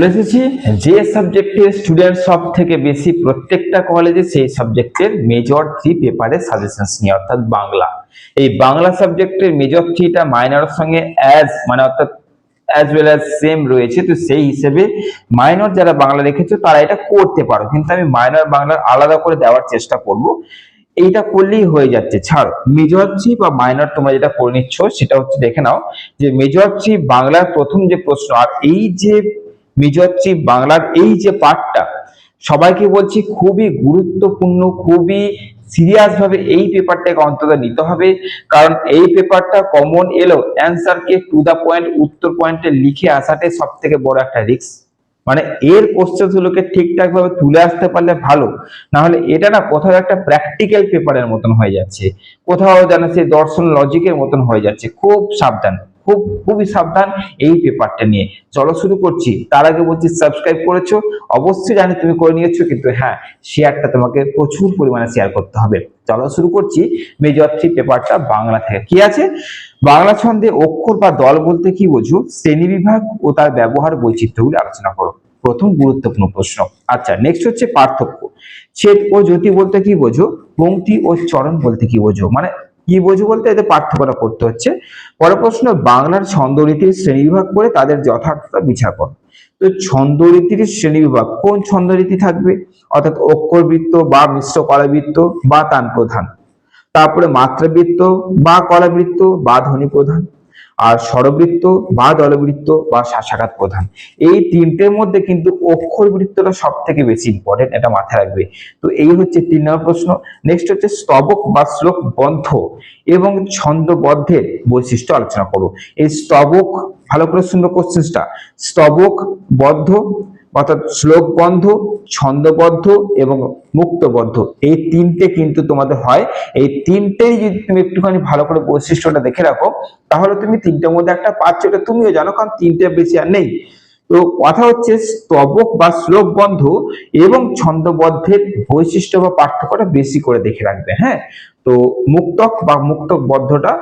চলে এসেছি। যে সাবজেক্টের স্টুডেন্ট সব থেকে বেশি প্রত্যেকটা কলেজে সেই সাবজেক্টের মেজর থ্রি পেপারের সাজেশনস নিয়ে, অর্থাৎ বাংলা। এই বাংলা সাবজেক্টের মেজর থ্রিটা মাইনরের সঙ্গে অ্যাজ মানে অর্থাৎ অ্যাজ ওয়েল অ্যাজ সেম রয়েছে। তো সেই হিসেবে মাইনর যারা বাংলা রেখেছো, তারা এটা করতে পারো। কিন্তু আমি মাইনর বাংলার আলাদা করে দেওয়ার চেষ্টা করব। এইটা করলেই হয়ে যাচ্ছে। ছাড় মেজর থ্রি বা মাইনর তোমরা যেটা করে নিচ্ছ, সেটা হচ্ছে, দেখে নাও যে মেজর থ্রি বাংলার প্রথম যে প্রশ্ন, আর এই যে মেজর থ্রি বাংলার এই যে পার্টটা সবাইকে বলছি খুবই গুরুত্বপূর্ণ, খুবই সিরিয়াস ভাবে এই পেপারটাকে অন্তত নিতে হবে। কারণ এই পেপারটা কমন এলো অ্যান্সারকে টু দা পয়েন্ট উত্তর পয়েন্টে লিখে আসাটাই সব থেকে বড় একটা রিস্ক মানে এর কোশ্চেন গুলোকে ঠিকঠাক ভাবে তুলে আসতে পারলে ভালো। না হলে এটা না কোথাও একটা প্র্যাকটিক্যাল পেপারের মতন হয়ে যাচ্ছে। কোথাও যেন সে দর্শন লজিকের মতন হয়ে যাচ্ছে। খুব সাবধান। খুব খুবই সাবধান এই পেপারটা নিয়ে। চলো শুরু করছি। তার আগে বলছি সাবস্ক্রাইব করেছ? অবশ্যই জানি তুমি করে নিয়েছো, কিন্তু হ্যাঁ শেয়ারটা তোমাকে প্রচুর পরিমাণে শেয়ার করতে হবে। চলো শুরু করছি। মেজর থ্রি পেপারটা বাংলা থেকে। কি আছে? বাংলা ছন্দে অক্ষর বা দল বলতে কি বোঝো? শ্রেণীবিভাগ ও তার ব্যবহার বৈচিত্র্যগুলি আলোচনা করো। প্রথম গুরুত্বপূর্ণ প্রশ্ন। আচ্ছা নেক্সট হচ্ছে পার্থক্য। ছেদ ও জ্যোতি বলতে কি বোঝো? পঙ্ক্তি ও চরণ বলতে কি বোঝো? মানে কি বোঝো বলতে এতে পার্থক্যটা করতে হচ্ছে। পরের প্রশ্ন, বাংলার ছন্দরীতির শ্রেণীবিভাগ করে তাদের যথার্থতা বিচার কর। তো ছন্দরীতির শ্রেণীবিভাগ কোন ছন্দরীতি থাকবে? অর্থাৎ অক্ষরবৃত্ত বা মিশ্র কলাবৃত্ত বা তান প্রধান তারপরে মাত্রাবৃত্ত বা কলাবৃত্ত বা ধ্বনি প্রধান আর স্বরবৃত্ত বা দলবৃত্ত বা শাসাঘাত প্রধান। এই তিনটের মধ্যে কিন্তু অক্ষর বৃত্তটা সব থেকে বেশি ইম্পর্টেন্ট এটা মাথায় রাখবে। তো এই হচ্ছে তিন নম্বর প্রশ্ন। নেক্সট হচ্ছে স্তবক বা শ্লোক বন্ধ এবং ছন্দবদ্ধের বৈশিষ্ট্য আলোচনা করো। এই স্তবক, ভালো করে শুনব কোশ্চেনটা স্তবক, বদ্ধ অর্থাৎ শ্লোকবদ্ধ, ছন্দবদ্ধ এবং মুক্তবদ্ধ। এই তিনটে কিন্তু তোমাদের হয়। এই তিনটেই যদি তুমি একটুখানি ভালো করে বৈশিষ্ট্যটা দেখে রাখো, তাহলে তুমি তিনটের মধ্যে একটা পাচ্ছ এটা তুমিও জানো, কারণ তিনটে বেশি আর নেই। তো কথা হচ্ছে স্তবক বা শ্লোক বন্ধ এবং ছন্দবদ্ধের বৈশিষ্ট্য বা পার্থক্যটা বেশি করে দেখে রাখবে হ্যাঁ? তো মুক্তক বা মুক্তক বদ্ধটা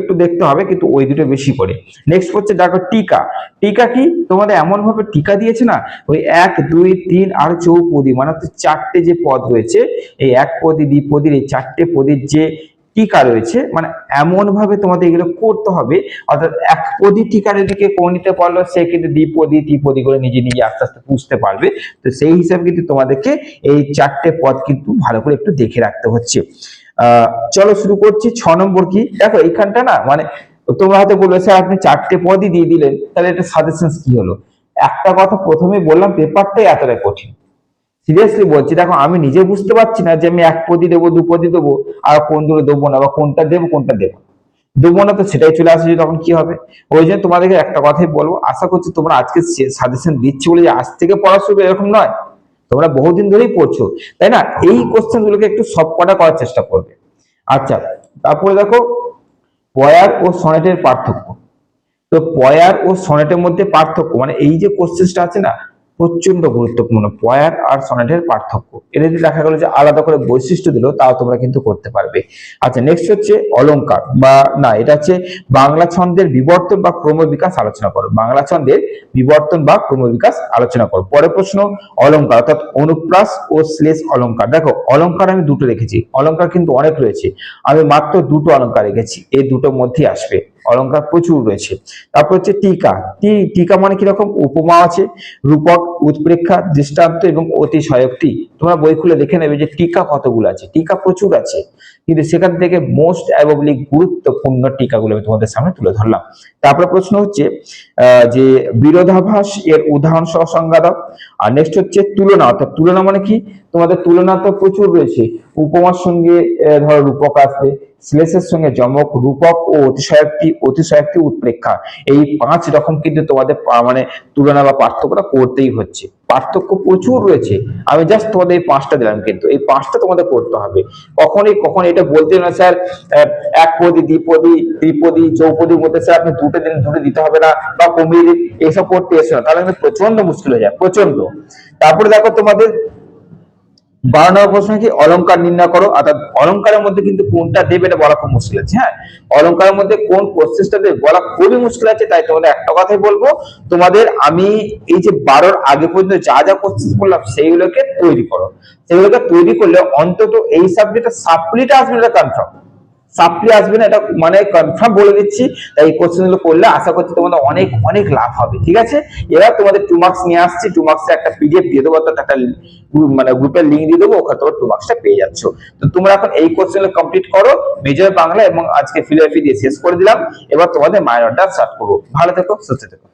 একটু দেখতে হবে, কিন্তু ওই দুটো বেশি করে। নেক্সট হচ্ছে দেখো টিকা। টিকা কি? তোমাদের এমন ভাবে টিকা দিয়েছে না? ওই এক, দুই, তিন আর চৌপদী মানে হচ্ছে চারটে যে পদ রয়েছে, এই এক পদী দ্বিপদীর এই চারটে পদীর যে টিকা রয়েছে মানে এমন ভাবে তোমাদের এগুলো করতে হবে। অর্থাৎ এক পদী টিকার দিকে কোন নিতে পারল, সে কিন্তু দ্বিপদী ত্রিপদী করে নিজে নিজে আস্তে আস্তে বুঝতে পারবে। তো সেই হিসাবে কিন্তু তোমাদেরকে এই চারটে পদ কিন্তু ভালো করে একটু দেখে রাখতে হচ্ছে। চলো শুরু করছি, ছ নম্বর কি? দেখো, এইখানটা না মানে তোমরা হয়তো বলবে স্যার, আপনি চারটে পদই দিয়ে দিলেন, তাহলে এটা সাজেশন কি হলো? একটা কথা প্রথমে বললাম পেপারটাই এতটা কঠিন। সিরিয়াসলি বলছি, দেখো, আমি নিজে বুঝতে পারছি না যে আমি এক পদি দেবো, দু পদি দেবো, আর কোন দূরে দেবো না, বা কোনটা দেবো কোনটা দেবো দেবো না তো সেটাই চলে আসে তখন কি হবে? ওই জন্য তোমাদেরকে একটা কথাই বলব, আশা করছি তোমরা আজকে সাজেশন দিচ্ছি বলে যে আজ থেকে পড়া শুরু এরকম নয়। তোমরা বহুদিন ধরেই পড়ছো, তাই না? এই কোশ্চেন গুলোকে একটু সব কটা করার চেষ্টা করবে। আচ্ছা তারপরে দেখো, পয়ার ও সনেটের পার্থক্য। তো পয়ার ও সনেটের মধ্যে পার্থক্য মানে এই যে কোশ্চেনটা আছে না প্রচণ্ড গুরুত্বপূর্ণ পয়ার আর সনেটের পার্থক্য। এটা যদি দেখা গেলো যে আলাদা করে বৈশিষ্ট্য দিল, তাও তোমরা কিন্তু করতে পারবে। আচ্ছা নেক্সট হচ্ছে অলংকার বা, না, এটা হচ্ছে বাংলা ছন্দের বিবর্তন বা ক্রমবিকাশ আলোচনা করো। বাংলা ছন্দের বিবর্তন বা ক্রমবিকাশ আলোচনা করো। পরের প্রশ্ন অলংকার অর্থাৎ অনুপ্রাস ও শ্লেষ অলংকার দেখো অলংকার আমি দুটো রেখেছি। অলংকার কিন্তু অনেক রয়েছে। আমি মাত্র দুটো অলংকার রেখেছি। এই দুটোর মধ্যেই আসবে। অলংকার প্রচুর রয়েছে। তারপর হচ্ছে টিকা। টিকা মানে কীরকম? উপমা আছে, রূপক, উৎপ্রেক্ষা, দৃষ্টান্ত এবং অতিশয়োক্তি। তোমরা বই খুলে দেখে নেবে যে টিকা কতগুলো আছে। টিকা প্রচুর আছে। কিন্তু সেখান থেকে মোস্ট অ্যাবলি গুরুত্বপূর্ণ টিকাগুলো আমি তোমাদের সামনে তুলে ধরলাম। তারপরে প্রশ্ন হচ্ছে যে বিরোধাভাস এর উদাহরণ সহ সংজ্ঞা দাও। আর নেক্সট হচ্ছে তুলনা, অর্থাৎ তুলনা মানে কি? তোমাদের তুলনা তো প্রচুর রয়েছে। উপমার সঙ্গে ধরো রূপক আসবে, শ্লেষের সঙ্গে যমক, রূপক ও অতিশয়োক্তি অতিশয়োক্তি উৎপ্রেক্ষা। এই পাঁচ রকম কিন্তু তোমাদের মানে তুলনা বা পার্থক্যটা করতেই হচ্ছে। পার্থক্য প্রচুর রয়েছে। আমি জাস্ট তোমাদের এই পাঁচটা দিলাম কিন্তু। এই পাঁচটা তোমাদের করতে হবে। কখনই কখন এটা বলতে না, স্যার এক পদী দ্বিপদী ত্রিপদী চৌপদীর মধ্যে, স্যার, আপনি দুটো দিন দুটো দিতে হবে না বা কমিয়ে এইসব করতে এসো না। তাহলে কিন্তু প্রচণ্ড মুশকিল হয়ে যায় প্রচণ্ড তারপরে দেখো তোমাদের বারো নম্বর প্রশ্ন কি, অলঙ্কার নির্ণয় করো? অর্থাৎ অলঙ্কারের মধ্যে কিন্তু কোনটা দেবে এটা বলা খুব মুশকিল আছে হ্যাঁ? অলঙ্কারের মধ্যে কোন প্রসেসটা দেবে বলা খুবই মুশকিল আছে, তাই তোমাদের একটা কথাই বলব। তোমাদের আমি এই যে বারোর আগে পর্যন্ত যা যা প্রসেস করলাম সেইগুলোকে তৈরি করো। সেগুলোকে তৈরি করলে অন্তত এই সাবজেক্টের সাপ্লিটা আসবে, এটা কনফার্ম সাপ্লি আসবে না, এটা মানে কনফার্ম বলে দিচ্ছি। তাই এই কোশ্চেনগুলো করলে আশা করছি তোমাদের অনেক অনেক লাভ হবে, ঠিক আছে? এবার তোমাদের টু মার্কস নিয়ে আসছি টু মার্কস একটা পিডিএফ দিয়ে দেবো, অর্থাৎ একটা মানে গ্রুপের লিঙ্ক দিয়ে দেবো, ওখানে তোমার টু মার্কসটা পেয়ে যাচ্ছ। তো তোমরা এখন এই কোশ্চেনগুলো কমপ্লিট করো মেজর বাংলা এবং আজকে ফিলোসফি দিয়ে শেষ করে দিলাম। এবার তোমাদের মাইনরটা স্টার্ট করব। ভালো থেকো, সুস্থ থেকো।